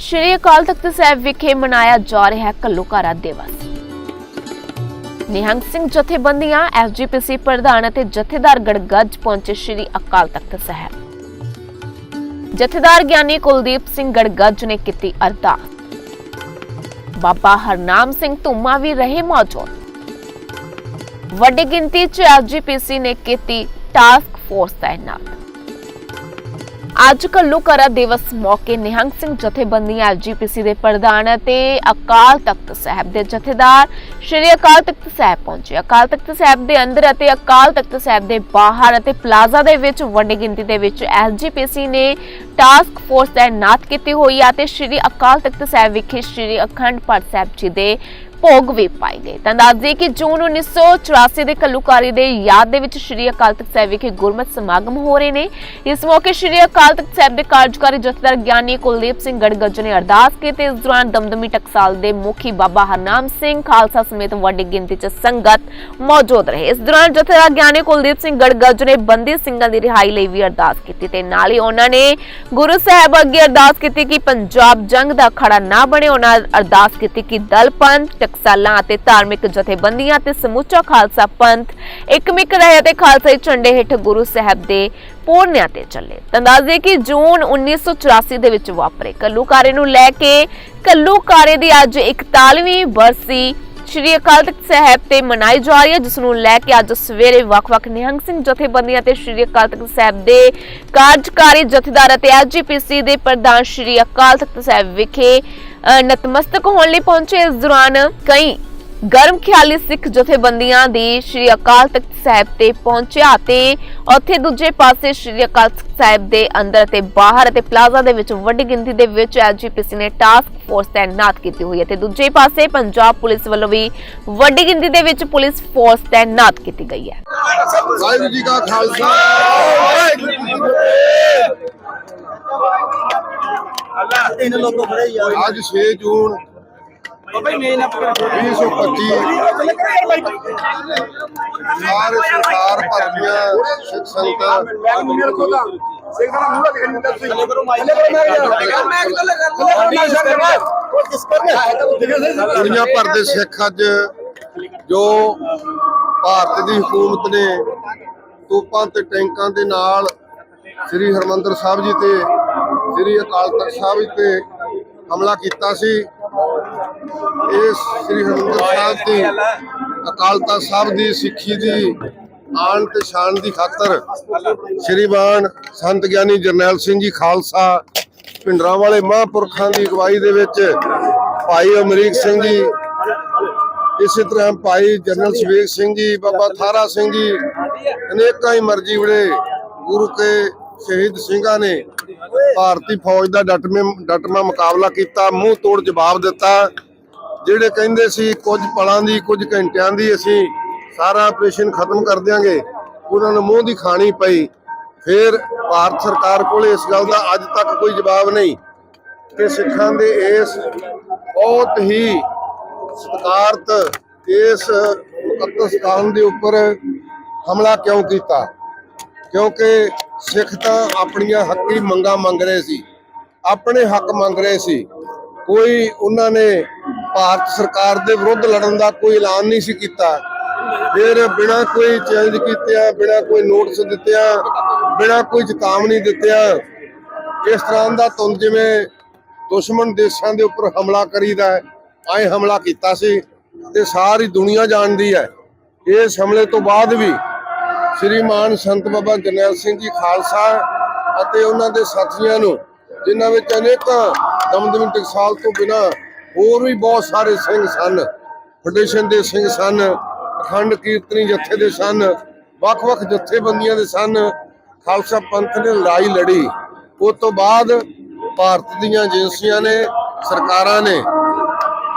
ਸ਼੍ਰੀ ਅਕਾਲ ਤਖਤ ਸਾਹਿਬ ਵਿਖੇ ਮਨਾਇਆ ਜਾ ਰਿਹਾ ਹੈ ਦਿਵਸ। ਨਿਹੰਗ ਸਿੰਘ ਜਥੇਬੰਦੀਆਂ ਐਸਜੀਪੀਸੀ ਪ੍ਰਧਾਨ ਅਤੇ ਜਥੇਦਾਰ ਗੜਗੱਜ ਪਹੁੰਚੇ ਸ਼੍ਰੀ ਅਕਾਲ ਤਖਤ ਸਾਹਿਬ। ਜਥੇਦਾਰ ਗਿਆਨੀ ਕੁਲਦੀਪ ਸਿੰਘ ਗੜਗੱਜ ਨੇ ਕੀਤੀ ਅਰਦਾਸ। ਬਾਬਾ ਹਰਨਾਮ ਸਿੰਘ ਧੁੰਮਾ ਵੀ ਰਹੇ ਮੌਜੂਦ। ਵੱਡੀ ਗਿਣਤੀ 'ਚ ਐਸਜੀਪੀਸੀ ਨੇ ਕੀਤੀ ਟਾਸਕ ਫੋਰਸ ਤਾਇਨਾਤ। ਅੱਜ ਘੱਲੂਘਾਰਾ ਦਿਵਸ ਮੌਕੇ ਨਿਹੰਗ ਸਿੰਘ ਜਥੇਬੰਦੀਆਂ ਐਸਜੀਪੀਸੀ ਦੇ ਪ੍ਰਧਾਨ ਅਤੇ ਅਕਾਲ ਤਖਤ ਸਾਹਿਬ ਦੇ ਜਥੇਦਾਰ, ਸ਼੍ਰੀ ਅਕਾਲ ਤਖਤ ਸਾਹਿਬ ਪਹੁੰਚੇ। ਅਕਾਲ ਤਖਤ ਸਾਹਿਬ ਦੇ ਅੰਦਰ ਅਤੇ ਅਕਾਲ ਤਖਤ ਸਾਹਿਬ ਦੇ ਬਾਹਰ ਅਤੇ ਪਲਾਜ਼ਾ ਦੇ ਵਿੱਚ ਵੱਡੀ ਗਿਣਤੀ ਦੇ ਵਿੱਚ ਐਸਜੀਪੀਸੀ ਨੇ ਟਾਸਕ ਫੋਰਸ ਤਾਇਨਾਤ ਕੀਤੀ ਹੋਈ ਹੈ ਤੇ ਸ਼੍ਰੀ ਅਕਾਲ ਤਖਤ ਸਾਹਿਬ ਵਿਖੇ ਸ਼੍ਰੀ ਅਖੰਡ ਪਾਠ ਸਾਹਿਬ ਜੀ ਦੇ ਭੋਗ ਵੀ ਪਾਏ ਗਏ। ਤਾਂ ਦੱਸ ਕਿ ਜੂਨ 1984 ਦੇ ਕੱਲੂਕਾਰੀ ਦੇ ਯਾਦ ਦੇ ਵਿੱਚ ਸ਼੍ਰੀ ਅਕਾਲ ਤਖਤ ਸਾਹਿਬ ਵਿਖੇ ਗੁਰਮਤਿ ਸਮਾਗਮ ਹੋ ਰਹੇ ਨੇ। ਇਸ ਮੌਕੇ ਸ਼੍ਰੀ ਅਕਾਲ ਤਖਤ ਸਾਹਿਬ ਦੇ ਕਾਰਜਕਾਰੀ ਜਥੇਦਾਰ ਗਿਆਨੀ ਕੁਲਦੀਪ ਸਿੰਘ ਗੜਗੱਜ ਨੇ ਅਰਦਾਸ ਕੀਤੀ। ਇਸ ਦੌਰਾਨ ਦਮਦਮੀ ਟਕਸਾਲ ਦੇ ਮੁਖੀ ਬਾਬਾ ਹਰਨਾਮ ਸਿੰਘ, ਖਾਲਸਾ ਸਮੇਤ ਵੱਡੀ ਗਿਣਤੀ 'ਚ ਸੰਗਤ ਮੌਜੂਦ ਰਹੇ। ਇਸ ਦੌਰਾਨ ਜਥੇਦਾਰ ਗਿਆਨੀ ਕੁਲਦੀਪ ਸਿੰਘ ਗੜਗੱਜ ਨੇ ਬੰਦੀ ਸਿੰਘਾਂ ਦੀ ਰਿਹਾਈ ਲਈ ਵੀ ਅਰਦਾਸ ਕੀਤੀ ਤੇ ਨਾਲ ਹੀ ਉਹਨਾਂ ਨੇ ਗੁਰੂ ਸਾਹਿਬ ਅੱਗੇ ਅਰਦਾਸ ਕੀਤੀ ਕਿ ਪੰਜਾਬ ਜੰਗ ਦਾ ਖੜਾ ਨਾ ਬਣੇ। ਉਹਨਾਂ ਅਰਦਾਸ ਕੀਤੀ ਕਿ ਦਲ ਪੰਥ ਟਕਸਾਲਾਂ ਅਤੇ ਧਾਰਮਿਕ ਜਥੇਬੰਦੀਆਂ ਤੇ ਸਮੁੱਚਾ ਖਾਲਸਾ ਪੰਥ ਇੱਕਮਿਕ ਰਹੇ ਤੇ ਖਾਲਸਾਈ ਝੰਡੇ ਹੇਠ ਗੁਰੂ ਸਾਹਿਬ ਦੇ ਪੂਰਨਿਆਂ ਤੇ ਚੱਲੇ। ਤਾਂ ਕਿ ਜੂਨ 1984 ਦੇ ਵਿੱਚ ਵਾਪਰੇ। ਕੱਲੂਕਾਰੇ ਨੂੰ ਲੈ ਕੇ ਕੱਲੂਕਾਰੇ ਦੀ ਅੱਜ 41ਵੀਂ ਬਰਸੀ ਸ਼੍ਰੀ ਅਕਾਲ ਤਖਤ ਸਾਹਿਬ ਤੇ ਮਨਾਈ ਜਾ ਰਹੀ ਹੈ, ਜਿਸ ਨੂੰ ਲੈ ਕੇ ਅੱਜ ਸਵੇਰੇ ਵੱਖ-ਵੱਖ ਨਿਹੰਗ ਸਿੰਘ ਜਥੇਬੰਦੀਆਂ ਤੇ ਸ਼੍ਰੀ ਅਕਾਲ ਤਖਤ ਸਾਹਿਬ ਦੇ ਕਾਰਜਕਾਰੀ ਜਥੇਦਾਰ ਅਤੇ ਐਜੀਪੀਸੀ ਦੇ ਪ੍ਰਧਾਨ ਸ਼੍ਰੀ ਅਕਾਲ ਤਖਤ ਸਾਹਿਬ ਵਿਖੇ ਨਤਮਸਤਕ ਹੋਣ ਲਈ ਪਹੁੰਚੇ ਇਸ ਦੌਰਾਨ ਕਈ ਗਰਮ ਖਿਆਲੀ ਸਿੱਖ ਜਥੇਬੰਦੀਆਂ ਦੀ ਸ਼੍ਰੀ ਅਕਾਲ ਤਖਤ ਸਾਹਿਬ ਤੇ ਪਹੁੰਚਿਆ ਤੇ ਉੱਥੇ ਦੂਜੇ ਪਾਸੇ ਸ਼੍ਰੀ ਅਕਾਲ ਤਖਤ ਸਾਹਿਬ ਦੇ ਅੰਦਰ ਅਤੇ ਬਾਹਰ ਅਤੇ ਪਲਾਜ਼ਾ ਦੇ ਵਿੱਚ ਵੱਡੀ ਗਿਣਤੀ ਦੇ ਵਿੱਚ ਐਲਜੀਪੀਸੀ ਨੇ ਟਾਸਕ ਫੋਰਸ ਤਾਇਨਾਤ ਕੀਤੀ ਹੋਈ ਹੈ ਤੇ ਦੂਜੇ ਪਾਸੇ ਪੰਜਾਬ ਪੁਲਿਸ ਵੱਲੋਂ ਵੀ ਵੱਡੀ ਗਿਣਤੀ ਦੇ ਵਿੱਚ ਪੁਲਿਸ ਫੋਰਸ ਤਾਇਨਾਤ ਕੀਤੀ ਗਈ ਹੈ। ਵਾਹਿਗੁਰੂ ਜੀ ਕਾ ਖਾਲਸਾ ਵਾਹਿਗੁਰੂ ਜੀ ਕੀ ਫਤਿਹ ਤਿੰਨ ਲੋਕ ਖੜੇ ਯਾਰ। ਅੱਜ 6 ਜੂਨ ਬਾਬਾ ਜੀ ਮੇਨ ਆਪ 2025 ਸਾਰੇ ਸਰਕਾਰ ਭਰਤੀਆਂ ਸਿੱਖ ਸੰਗਤਾਂ ਸਿੰਘ ਦਾ ਮੂੰਹ ਦੇਖ ਨਹੀਂ ਦੱਸ ਥੱਲੇ ਕਰੋ ਮਾਈ ਥੱਲੇ ਕਰੋ ਮੈਂ ਇੱਕ ਗੱਲ ਕਰਦਾ ਉਹ ਕਿਸ ਕਰ ਰਿਹਾ ਹੈ ਤਾਂ ਦੇਖੋ ਸਹੀ ਦੁਨੀਆ ਭਰ ਦੇ ਸਿੱਖ ਅੱਜ ਜੋ ਭਾਰਤ ਦੀ ਹਕੂਮਤ ਨੇ ਤੋਪਾਂ ਤੇ ਟੈਂਕਾਂ ਦੇ ਨਾਲ ਸ੍ਰੀ ਹਰਮੰਦਰ ਸਾਹਿਬ ਜੀ ਤੇ ਸ੍ਰੀ ਅਕਾਲ ਤਖਤ ਸਾਹਿਬ ਜੀ ਤੇ ਹਮਲਾ ਕੀਤਾ ਸੀ। ਇਸ ਸ੍ਰੀ ਹਰਿਮੰਦਰ ਸਾਹਿਬ ਦੀ ਅਕਾਲ ਤਖਤ ਸਾਹਿਬ ਦੀ ਸਿੱਖੀ ਦੀ ਆਣ ਤੇ ਸ਼ਾਨ ਦੀ ਖਾਤਰ ਸ਼੍ਰੀਮਾਨ ਸੰਤ ਗਿਆਨੀ ਜਰਨੈਲ ਸਿੰਘ ਜੀ ਖਾਲਸਾ ਪਿੰਡਰਾਂ ਵਾਲੇ ਮਹਾਂਪੁਰਖਾਂ ਦੀ ਅਗਵਾਈ ਦੇ ਵਿੱਚ ਭਾਈ ਅਮਰੀਕ ਸਿੰਘ ਜੀ, ਇਸੇ ਤਰ੍ਹਾਂ ਭਾਈ ਜਨਰਲ ਸਵੇਗ ਸਿੰਘ ਜੀ, ਬਾਬਾ ਥਾਰਾ ਸਿੰਘ ਜੀ, ਅਨੇਕਾਂ ਹੀ ਮਰਜ਼ੀ ਵੜੇ ਗੁਰੂ ਕੇ ਸ਼ਹੀਦ ਸਿੰਘਾਂ ਨੇ ਭਾਰਤੀ ਫੌਜ ਦਾ ਡਟਵੇਂ ਡਟਮਾ ਮੁਕਾਬਲਾ ਕੀਤਾ, ਮੂੰਹ ਤੋੜ ਜਵਾਬ ਦਿੱਤਾ। ਜਿਹੜੇ ਕਹਿੰਦੇ ਸੀ ਕੁਝ ਪਲਾਂ ਦੀ, ਕੁਝ ਘੰਟਿਆਂ ਦੀ ਅਸੀਂ ਸਾਰਾ ਆਪਰੇਸ਼ਨ ਖਤਮ ਕਰ ਦਿਆਂਗੇ, ਉਹਨਾਂ ਨੂੰ ਮੂੰਹ ਦੀ ਖਾਣੀ ਪਈ। ਫਿਰ ਭਾਰਤ ਸਰਕਾਰ ਕੋਲ ਇਸ ਗੱਲ ਦਾ ਅੱਜ ਤੱਕ ਕੋਈ ਜਵਾਬ ਨਹੀਂ ਕਿ ਸਿੱਖਾਂ ਦੇ ਇਸ ਬਹੁਤ ਹੀ ਸਤਿਕਾਰਤ ਇਸ ਮੁਕੱਦਸ ਸਥਾਨ ਦੇ ਉੱਪਰ ਹਮਲਾ ਕਿਉਂ ਕੀਤਾ। ਕਿਉਂਕਿ ਸਿੱਖ ਤਾਂ ਆਪਣੀਆਂ ਹੱਕੀ ਮੰਗਾਂ ਮੰਗ ਰਹੇ ਸੀ, ਆਪਣੇ ਹੱਕ ਮੰਗ ਰਹੇ ਸੀ। ਕੋਈ ਉਹਨਾਂ ਨੇ ਭਾਰਤ ਸਰਕਾਰ ਦੇ ਵਿਰੁੱਧ ਲੜਨ ਦਾ ਕੋਈ ਐਲਾਨ ਨਹੀਂ ਸੀ ਕੀਤਾ। ਫਿਰ ਬਿਨਾ ਕੋਈ ਚੈਲੰਜ ਕੀਤਿਆਂ, ਬਿਨਾ ਕੋਈ ਨੋਟਿਸ ਦਿੱਤਿਆਂ, ਬਿਨਾ ਕੋਈ ਚੇਤਾਵਨੀ ਦਿੱਤਿਆਂ ਇਸ ਤਰ੍ਹਾਂ ਦਾ ਤੁੰਦ ਜਿਵੇਂ ਦੁਸ਼ਮਣ ਦੇਸ਼ਾਂ ਦੇ ਉੱਪਰ ਹਮਲਾ ਕਰੀਦਾ ਹੈ ਆਏ ਹਮਲਾ ਕੀਤਾ ਸੀ ਤੇ ਸਾਰੀ ਦੁਨੀਆ ਜਾਣਦੀ ਹੈ। ਇਸ ਹਮਲੇ ਤੋਂ ਬਾਅਦ ਵੀ ਸ਼੍ਰੀਮਾਨ ਸੰਤ ਬਾਬਾ ਜਰਨੈਲ ਸਿੰਘ ਜੀ ਖਾਲਸਾ ਅਤੇ ਉਹਨਾਂ ਦੇ ਸਾਥੀਆਂ ਨੂੰ, ਜਿਨ੍ਹਾਂ ਵਿੱਚ ਅਨੇਕਾਂ ਦਮਦਮੀ ਟਕਸਾਲ ਤੋਂ ਬਿਨਾ ਹੋਰ ਵੀ ਬਹੁਤ ਸਾਰੇ ਸਿੰਘ ਸਨ। ਫੈਡਰੇਸ਼ਨ ਦੇ ਸਿੰਘ ਸਨ, ਅਖੰਡ ਕੀਰਤਨੀ ਜਥੇ ਦੇ ਸਨ, ਵੱਖ-ਵੱਖ ਜਥੇਬੰਦੀਆਂ ਦੇ ਸਨ, ਖਾਲਸਾ ਪੰਥ ਨੇ ਲੜਾਈ ਲੜੀ। ਉਸ ਤੋਂ ਬਾਅਦ ਭਾਰਤ ਦੀਆਂ ਏਜੰਸੀਆਂ ਨੇ, ਸਰਕਾਰਾਂ ਨੇ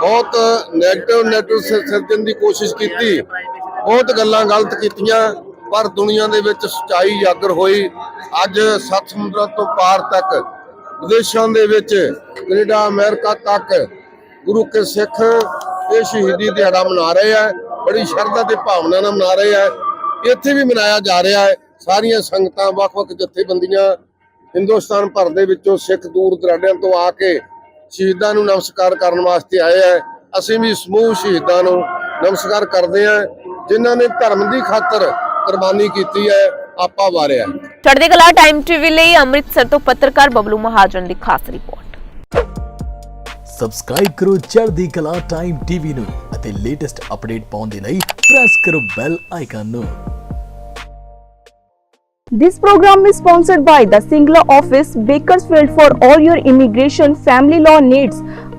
ਬਹੁਤ ਨੈਗੇਟਿਵ ਨੈਗੇਟਿਵ ਸਿਰਜਣ ਦੀ ਕੋਸ਼ਿਸ਼ ਕੀਤੀ। ਬਹੁਤ ਗੱਲਾਂ ਗਲਤ ਕੀਤੀਆਂ। ਪਰ ਦੁਨੀਆ ਦੇ ਵਿੱਚ ਸਚਾਈ ਜਾਗਰ ਹੋਈ। ਅੱਜ ਸੱਤ ਸਮੁੰਦਰਾਂ ਤੋਂ ਪਾਰ ਤੱਕ ਵਿਦੇਸ਼ਾਂ ਦੇ ਵਿੱਚ ਕੈਨੇਡਾ, ਅਮਰੀਕਾ ਤੱਕ ਗੁਰੂ ਕੇ ਸਿੱਖ ਇਹ ਸ਼ਹੀਦੀ ਦਿਹਾੜਾ ਮਨਾ ਰਹੇ ਆ। ਬੜੀ ਸ਼ਰਧਾ ਤੇ ਭਾਵਨਾ ਨਾਲ ਮਨਾ ਰਹੇ ਆ। ਇੱਥੇ ਵੀ ਮਨਾਇਆ ਜਾ ਰਿਹਾ ਹੈ। ਸਾਰੀਆਂ ਸੰਗਤਾਂ, ਵੱਖ-ਵੱਖ ਜਥੇਬੰਦੀਆਂ ਹਿੰਦੁਸਤਾਨ ਭਰ ਦੇ ਵਿੱਚੋਂ ਸਿੱਖ ਦੂਰ ਦਰਾਡਿਆਂ ਤੋਂ ਆ ਕੇ ਸ਼ਹੀਦਾਂ ਨੂੰ ਨਮਸਕਾਰ ਕਰਨ ਵਾਸਤੇ ਆਏ ਆ। ਅਸੀਂ ਵੀ ਸਮੂਹ ਸ਼ਹੀਦਾਂ ਨੂੰ ਨਮਸਕਾਰ ਕਰਦੇ ਆ। ਜਿਨ੍ਹਾਂ ਨੇ ਧਰਮ ਦੀ ਖਾਤਰ ਕੁਰਬਾਨੀ ਕੀਤੀ ਹੈ ਆਪਾ ਵਾਰਿਆ। ਚੜ੍ਹਦੀ ਕਲਾ ਟਾਈਮ ਟੀਵੀ ਲਈ ਅੰਮ੍ਰਿਤਸਰ ਤੋਂ ਪੱਤਰਕਾਰ ਬਬਲੂ ਮਹਾਜਨ ਦੀ ਖਾਸ ਰਿਪੋਰਟ। ਸਬਸਕ੍ਰਾਈਬ ਕਰੋ ਚੜ੍ਹਦੀ ਕਲਾ ਟਾਈਮ ਟੀਵੀ ਨੂੰ ਅਤੇ ਲੇਟੈਸਟ ਅਪਡੇਟ ਪਾਉਣ ਦੇ ਲਈ ਪ੍ਰੈਸ ਕਰੋ ਬੈਲ ਆਈਕਨ ਨੂੰ। This program is sponsored by the Singla Office, Bakersfield for all your immigration family law needs.